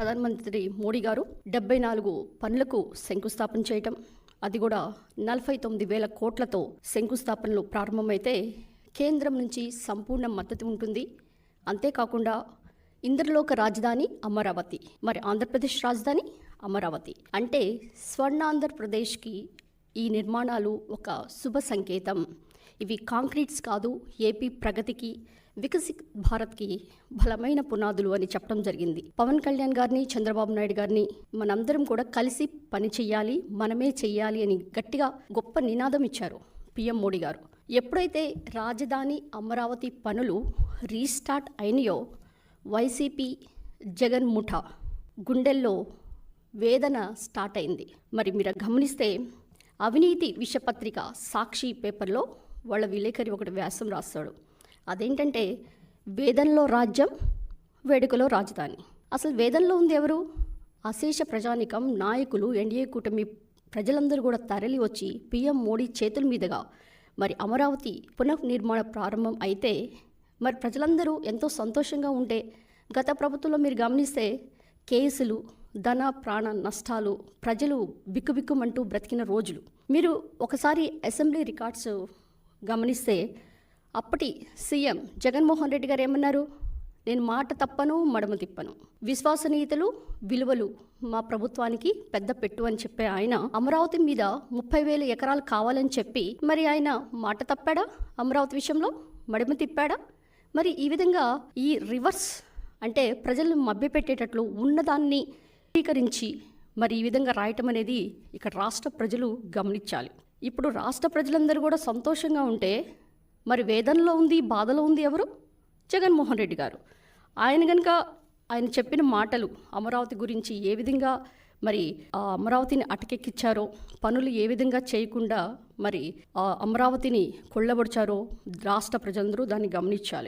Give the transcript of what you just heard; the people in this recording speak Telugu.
ప్రధానమంత్రి మోడీ గారు డెబ్బై నాలుగు పనులకు శంకుస్థాపన చేయటం. అది కూడా నలభై తొమ్మిది వేల కోట్లతో శంకుస్థాపనలు ప్రారంభమైతే కేంద్రం నుంచి సంపూర్ణ మద్దతు ఉంటుంది. అంతేకాకుండా ఇంద్రలోక రాజధాని అమరావతి మరి ఆంధ్రప్రదేశ్ రాజధాని అమరావతి. అంటే స్వర్ణాంధ్రప్రదేశ్కి ఈ నిర్మాణాలు ఒక శుభ సంకేతం. ఇవి కాంక్రీట్స్ కాదు ఏపీ ప్రగతికి వికసిత్ భారత్కి బలమైన పునాదులు అని చెప్పడం జరిగింది. పవన్ కళ్యాణ్ గారిని చంద్రబాబు నాయుడు గారిని మనందరం కూడా కలిసి పని చెయ్యాలి మనమే చెయ్యాలి అని గట్టిగా గొప్ప నినాదం ఇచ్చారు పిఎం మోడీ గారు. ఎప్పుడైతే రాజధాని అమరావతి పనులు రీస్టార్ట్ అయినాయో వైసీపీ జగన్ ముఠా గుండెల్లో వేదన స్టార్ట్ అయింది. మరి మీరు గమనిస్తే అవినీతి విషపత్రిక సాక్షి పేపర్లో వాళ్ళ విలేకరి ఒకటి వ్యాసం రాస్తాడు. అదేంటంటే వేదంలో రాజ్యం వేడుకలో రాజధాని. అసలు వేదంలో ఉంది ఎవరు? అశేష ప్రజానికం నాయకులు ఎన్డీఏ కూటమి ప్రజలందరూ కూడా తరలి వచ్చి పీఎం మోడీ చేతుల మీదుగా మరి అమరావతి పునఃనిర్మాణ ప్రారంభం అయితే మరి ప్రజలందరూ ఎంతో సంతోషంగా ఉంటే గత ప్రభుత్వంలో మీరు గమనిస్తే కేసులు ధన ప్రాణ నష్టాలు ప్రజలు బిక్కుబిక్కుమంటూ బ్రతికిన రోజులు. మీరు ఒకసారి అసెంబ్లీ రికార్డ్స్ గమనిస్తే అప్పటి సీఎం జగన్మోహన్ రెడ్డి గారు ఏమన్నారు? నేను మాట తప్పను మడమ తిప్పను. విశ్వసనీయతలు విలువలు మా ప్రభుత్వానికి పెద్ద పెట్టు అని చెప్పే ఆయన అమరావతి మీద ముప్పై వేల ఎకరాలు కావాలని చెప్పి మరి ఆయన మాట తప్పాడా? అమరావతి విషయంలో మడమ తిప్పాడా? మరి ఈ విధంగా ఈ రివర్స్ అంటే ప్రజలను మభ్యపెట్టేటట్లు ఉన్నదాన్ని స్వీకరించి మరి ఈ విధంగా రాయటం అనేది ఇక్కడ రాష్ట్ర ప్రజలు గమనించాలి. ఇప్పుడు రాష్ట్ర ప్రజలందరూ కూడా సంతోషంగా ఉంటే మరి వేదనలో ఉంది బాధలో ఉంది ఎవరు? జగన్మోహన్ రెడ్డి గారు. ఆయన కనుక ఆయన చెప్పిన మాటలు అమరావతి గురించి ఏ విధంగా మరి ఆ అమరావతిని అటకెక్కిచ్చారో పనులు ఏ విధంగా చేయకుండా మరి ఆ అమరావతిని కొల్లబడిచారో రాష్ట్ర ప్రజలందరూ దాన్ని గమనించాలి.